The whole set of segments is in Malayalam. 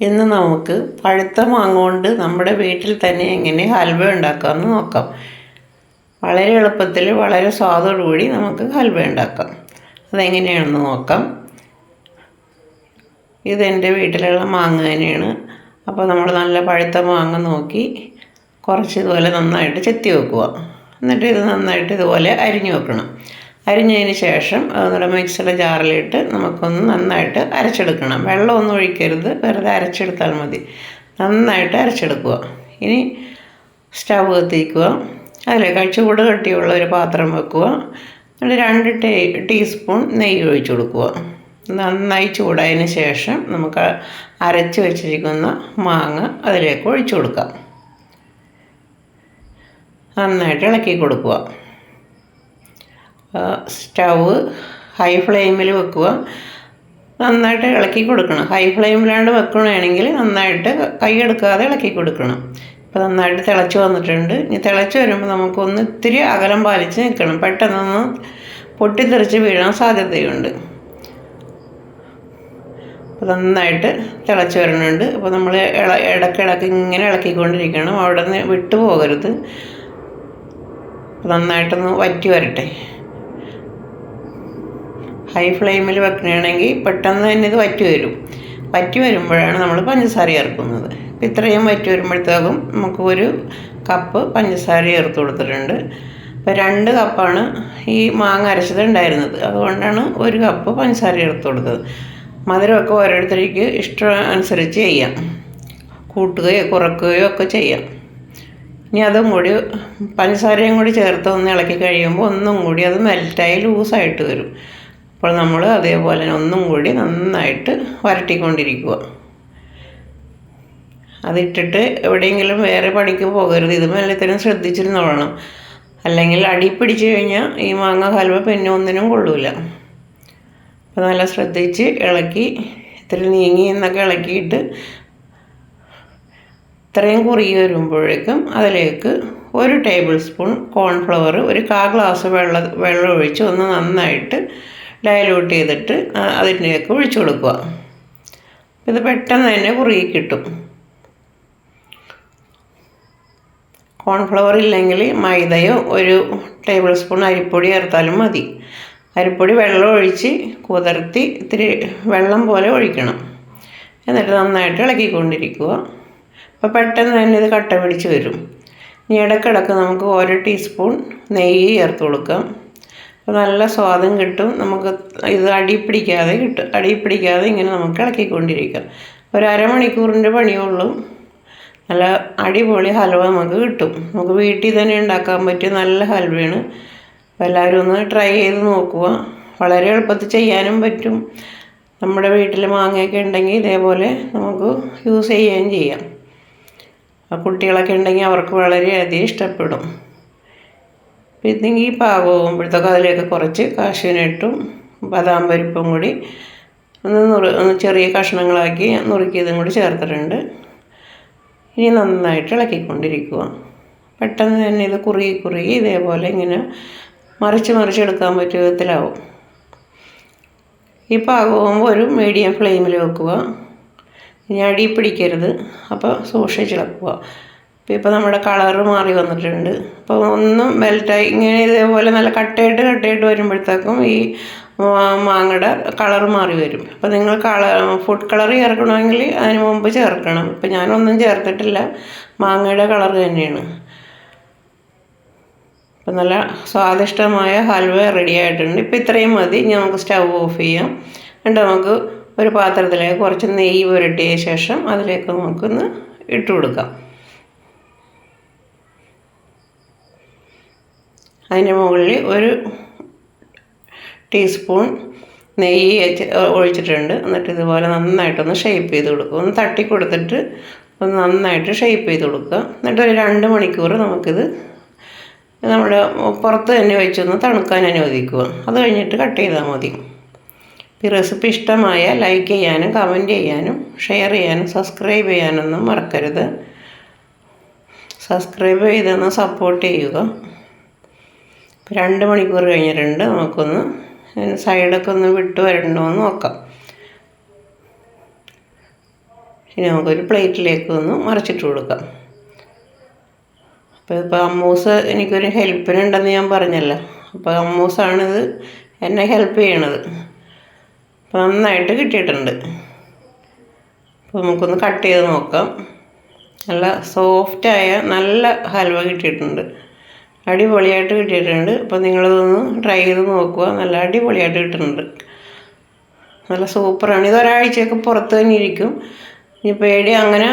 ഇന്ന് നമുക്ക് പഴുത്ത മാങ്ങ കൊണ്ട് നമ്മുടെ വീട്ടിൽ തന്നെ എങ്ങനെ ഹൽവ ഉണ്ടാക്കാമെന്ന് നോക്കാം. വളരെ എളുപ്പത്തിൽ വളരെ സ്വാദോടുകൂടി നമുക്ക് ഹൽവ ഉണ്ടാക്കാം. അതെങ്ങനെയാണെന്ന് നോക്കാം. ഇതെന്റെ വീട്ടിലുള്ള മാങ്ങ തന്നെയാണ്. അപ്പോൾ നമ്മൾ നല്ല പഴുത്ത മാങ്ങ നോക്കി കുറച്ച് ഇതുപോലെ നന്നായിട്ട് ചെത്തി വെക്കുക. എന്നിട്ട് ഇത് നന്നായിട്ട് ഇതുപോലെ അരിഞ്ഞു വെക്കണം. അരിഞ്ഞതിന് ശേഷം നമ്മുടെ മിക്സിയുടെ ജാറിലിട്ട് നമുക്കൊന്ന് നന്നായിട്ട് അരച്ചെടുക്കണം. വെള്ളമൊന്നും ഒഴിക്കരുത് വെറുതെ അരച്ചെടുത്താൽ മതി. നന്നായിട്ട് അരച്ചെടുക്കുക. ഇനി സ്റ്റവ് കത്തിക്കുക. അതിലേക്ക് ചൂട് കട്ടിയുള്ള ഒരു പാത്രം വെക്കുക. എന്നിട്ട് രണ്ട് ടേ ടീസ്പൂൺ നെയ്യ് ഒഴിച്ചു കൊടുക്കുക. നന്നായി ചൂടായതിന് ശേഷം നമുക്ക് അരച്ച് വെച്ചിരിക്കുന്ന മാങ്ങ അതിലേക്ക് ഒഴിച്ചു കൊടുക്കാം. നന്നായിട്ട് ഇളക്കി കൊടുക്കുക. സ്റ്റവ് ഹൈ ഫ്ലെയിമിൽ വെക്കുക. നന്നായിട്ട് ഇളക്കി കൊടുക്കണം. ഹൈ ഫ്ലെയിമിലാണ്ട് വെക്കണമെങ്കിൽ നന്നായിട്ട് കൈ എടുക്കാതെ ഇളക്കി കൊടുക്കണം. ഇപ്പോൾ നന്നായിട്ട് തിളച്ച് വന്നിട്ടുണ്ട്. ഇനി തിളച്ച് വരുമ്പോൾ നമുക്കൊന്ന് ഇത്തിരി അകലം പാലിച്ച് നിൽക്കണം. പെട്ടെന്നൊന്ന് പൊട്ടിത്തെറിച്ച് വീഴാൻ സാധ്യതയുണ്ട്. അപ്പോൾ നന്നായിട്ട് തിളച്ച് വരുന്നുണ്ട് അപ്പോൾ നമ്മൾ ഇള ഇടയ്ക്കിടയ്ക്ക് ഇങ്ങനെ ഇളക്കിക്കൊണ്ടിരിക്കണം. അവിടെ നിന്ന് വിട്ടു പോകരുത്. നന്നായിട്ടൊന്ന് വറ്റി വരട്ടെ. ഹൈ ഫ്ലെയിമിൽ വെക്കണമെങ്കിൽ പെട്ടെന്ന് തന്നെ ഇത് വറ്റി വരും. വറ്റി വരുമ്പോഴാണ് നമ്മൾ പഞ്ചസാര ചേർക്കുന്നത്. അപ്പോൾ ഇത്രയും വറ്റി വരുമ്പോഴത്തേക്കും നമുക്ക് ഒരു കപ്പ് പഞ്ചസാര ചേർത്ത് കൊടുത്തിട്ടുണ്ട്. അപ്പോൾ രണ്ട് കപ്പാണ് ഈ മാങ്ങ അരച്ചത് ഉണ്ടായിരുന്നത്. അതുകൊണ്ടാണ് ഒരു കപ്പ് പഞ്ചസാര ചേർത്ത് കൊടുത്തത്. മധുരമൊക്കെ ഓരോരുത്തർക്ക് ഇഷ്ടം അനുസരിച്ച് ചെയ്യാം. കൂട്ടുകയോ കുറക്കുകയോ ഒക്കെ ചെയ്യാം. ഇനി അതും കൂടി പഞ്ചസാരയും കൂടി ചേർത്ത് ഒന്ന് ഇളക്കി കഴിയുമ്പോൾ ഒന്നും കൂടി അത് മെൽറ്റായി ലൂസായിട്ട് വരും. അപ്പോൾ നമ്മൾ അതേപോലെ ഒന്നും കൂടി നന്നായിട്ട് വരട്ടിക്കൊണ്ടിരിക്കുക. അതിട്ടിട്ട് എവിടെയെങ്കിലും വേറെ പണിക്ക് പോകരുത്. ഇത് മെല്ലത്തിനും ശ്രദ്ധിച്ചിരുന്നോളണം അല്ലെങ്കിൽ അടി പിടിച്ചു കഴിഞ്ഞാൽ ഈ മാങ്ങ ഹൽവ പിന്നെ ഒന്നിനും കൊള്ളൂല. അപ്പോൾ നല്ല ശ്രദ്ധിച്ച് ഇളക്കി ഇത്ര നീങ്ങി എന്നൊക്കെ ഇളക്കിയിട്ട് ഇത്രയും കുറുകി വരുമ്പോഴേക്കും അതിലേക്ക് ഒരു ടേബിൾ സ്പൂൺ കോൺഫ്ലവർ ഒരു കാ ഗ്ലാസ് വെള്ളം വെള്ളം ഒഴിച്ച് ഒന്ന് നന്നായിട്ട് ഡയലൂട്ട് ചെയ്തിട്ട് അതിന്റെയൊക്കെ ഒഴിച്ചു കൊടുക്കുക. ഇത് പെട്ടെന്ന് തന്നെ കുറുകി കിട്ടും. കോൺഫ്ലവർ ഇല്ലെങ്കിൽ മൈദയോ ഒരു ടേബിൾ സ്പൂൺ അരിപ്പൊടി ചേർത്താലും മതി. അരിപ്പൊടി വെള്ളം ഒഴിച്ച് കുതിർത്തി ഇത്തിരി വെള്ളം പോലെ ഒഴിക്കണം. എന്നിട്ട് നന്നായിട്ട് ഇളക്കിക്കൊണ്ടിരിക്കുക. അപ്പോൾ പെട്ടെന്ന് തന്നെ ഇത് കട്ട പിടിച്ച് വരും. ഇനി ഇടയ്ക്കിടയ്ക്ക് നമുക്ക് ഓരോ ടീസ്പൂൺ നെയ്യ് ചേർത്ത് കൊടുക്കാം. നല്ല സ്വാദം കിട്ടും. നമുക്ക് ഇത് അടി പിടിക്കാതെ കിട്ടും. അടി പിടിക്കാതെ ഇങ്ങനെ നമുക്ക് ഇളക്കിക്കൊണ്ടിരിക്കാം. ഒരു അരമണിക്കൂറിന്റെ പണിയുള്ളൂ നല്ല അടിപൊളി ഹൽവ നമുക്ക് കിട്ടും. നമുക്ക് വീട്ടിൽ തന്നെ ഉണ്ടാക്കാൻ പറ്റിയ നല്ല ഹൽവയാണ്. എല്ലാവരും ഒന്ന് ട്രൈ ചെയ്ത് നോക്കുക. വളരെ എളുപ്പത്തിൽ ചെയ്യാനും പറ്റും. നമ്മുടെ വീട്ടിൽ മാങ്ങയൊക്കെ ഉണ്ടെങ്കിൽ ഇതേപോലെ നമുക്ക് യൂസ് ചെയ്യുകയും ചെയ്യാം. കുട്ടികളൊക്കെ ഉണ്ടെങ്കിൽ അവർക്ക് വളരെയധികം ഇഷ്ടപ്പെടും. പിന്നെ ഈ പാകമാകുമ്പോഴത്തേക്ക് അതിലേക്ക് കുറച്ച് കാശുവിനിട്ടും ബദാം പരിപ്പും കൂടി ഒന്ന് നുറു ചെറിയ കഷ്ണങ്ങളാക്കി നുറുക്കിയതും കൂടി ചേർത്തിട്ടുണ്ട്. ഇനി നന്നായിട്ട് ഇളക്കിക്കൊണ്ടിരിക്കുക. പെട്ടെന്ന് തന്നെ ഇത് കുറുകി കുറുകി ഇതേപോലെ ഇങ്ങനെ മറിച്ച് മറിച്ചെടുക്കാൻ പറ്റിയ വിധത്തിലാവും. ഈ പാകമാകുമ്പോൾ ഒരു മീഡിയം ഫ്ലെയിമിൽ വെക്കുക. ഇനി അടി പിടിക്കരുത്. അപ്പോൾ സൂക്ഷിച്ചിളക്കുക ഇപ്പോൾ നമ്മുടെ കളറ് മാറി വന്നിട്ടുണ്ട്. അപ്പോൾ ഒന്നും മെൽറ്റായി ഇങ്ങനെ ഇതേപോലെ നല്ല കട്ടയായിട്ട് കട്ടയായിട്ട് വരുമ്പോഴത്തേക്കും ഈ മാങ്ങയുടെ കളർ മാറി വരും. അപ്പോൾ നിങ്ങൾ കളർ ഫുഡ് കളർ ചേർക്കണമെങ്കിൽ അതിന് മുമ്പ് ചേർക്കണം. ഇപ്പം ഞാനൊന്നും ചേർത്തിട്ടില്ല. മാങ്ങയുടെ കളർ തന്നെയാണ്. അപ്പം നല്ല സ്വാദിഷ്ടമായ ഹൽവ റെഡി ആയിട്ടുണ്ട്. ഇപ്പം ഇത്രയും മതി. ഇനി നമുക്ക് സ്റ്റവ് ഓഫ് ചെയ്യാം. എന്നിട്ട് നമുക്ക് ഒരു പാത്രത്തിലേക്ക് കുറച്ച് നെയ്യ് പുരട്ടിയ ശേഷം അതിലേക്ക് നമുക്കൊന്ന് ഇട്ട് കൊടുക്കാം. അതിന്റെ മുകളിൽ ഒരു ടീസ്പൂൺ നെയ്യ് ഒഴിച്ചിട്ടുണ്ട്. എന്നിട്ട് ഇതുപോലെ നന്നായിട്ടൊന്ന് ഷേപ്പ് ചെയ്ത് കൊടുക്കുക. ഒന്ന് തട്ടി കൊടുത്തിട്ട് ഒന്ന് നന്നായിട്ട് ഷേപ്പ് ചെയ്ത് കൊടുക്കുക. എന്നിട്ട് ഒരു രണ്ട് മണിക്കൂർ നമുക്കിത് നമ്മുടെ പുറത്ത് തന്നെ വെച്ചൊന്ന് തണുക്കാൻ അനുവദിക്കുക. അത് കഴിഞ്ഞിട്ട് കട്ട് ചെയ്താൽ മതി. ഈ റെസിപ്പി ഇഷ്ടമായ ലൈക്ക് ചെയ്യാനും കമന്റ് ചെയ്യാനും ഷെയർ ചെയ്യാനും സബ്സ്ക്രൈബ് ചെയ്യാനൊന്നും മറക്കരുത്. സബ്സ്ക്രൈബ് ചെയ്തൊന്ന് സപ്പോർട്ട് ചെയ്യുക. രണ്ട് മണിക്കൂർ കഴിഞ്ഞിട്ടുണ്ട്. നമുക്കൊന്ന് സൈഡൊക്കെ ഒന്ന് വിട്ട് വരണ്ടോ എന്ന് നോക്കാം. ഇനി നമുക്കൊരു പ്ലേറ്റിലേക്ക് ഒന്ന് മറിച്ചിട്ട് കൊടുക്കാം. അപ്പോൾ ഇപ്പോൾ അമ്മൂസ് എനിക്കൊരു ഹെൽപ്പിനുണ്ടെന്ന് ഞാൻ പറഞ്ഞല്ലോ. അപ്പോൾ അമ്മൂസാണിത് എന്നെ ഹെൽപ്പ് ചെയ്യണത്. അപ്പോൾ നന്നായിട്ട് കിട്ടിയിട്ടുണ്ട്. അപ്പോൾ നമുക്കൊന്ന് കട്ട് ചെയ്ത് നോക്കാം. നല്ല സോഫ്റ്റായ നല്ല ഹൽവ കിട്ടിയിട്ടുണ്ട്. അടിപൊളിയായിട്ട് കിട്ടിയിട്ടുണ്ട്. അപ്പോൾ നിങ്ങളിതൊന്ന് ട്രൈ ചെയ്ത് നോക്കുക. നല്ല അടിപൊളിയായിട്ട് കിട്ടുന്നുണ്ട്. നല്ല സൂപ്പറാണ്. ഇത് ഒരാഴ്ചയൊക്കെ പുറത്ത് തന്നെ ഇരിക്കും. ഇനി പേടി അങ്ങനെ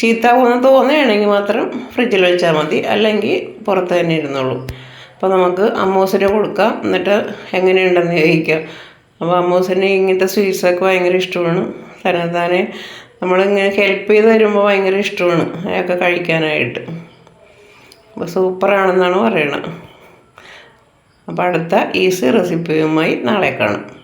ചീത്താവുമെന്ന് തോന്നുകയാണെങ്കിൽ മാത്രം ഫ്രിഡ്ജിൽ വെച്ചാൽ മതി. അല്ലെങ്കിൽ പുറത്ത് തന്നെ ഇരുന്നോളൂ. അപ്പോൾ നമുക്ക് അമ്മൂസിന് കൊടുക്കാം. എന്നിട്ട് എങ്ങനെയുണ്ടെന്ന് ചോദിക്കാം. അപ്പോൾ അമ്മൂസിന് ഇങ്ങനത്തെ സ്വീറ്റ്സൊക്കെ ഭയങ്കര ഇഷ്ടമാണ്. തന്നെത്താനെ നമ്മളിങ്ങനെ ഹെൽപ്പ് ചെയ്ത് തരുമ്പോൾ ഭയങ്കര ഇഷ്ടമാണ്. അതൊക്കെ കഴിക്കാനായിട്ട്. അപ്പോൾ സൂപ്പറാണെന്നാണ് പറയണത്. അപ്പോൾ അടുത്ത ഈസി റെസിപ്പിയുമായി നാളെ കാണാം.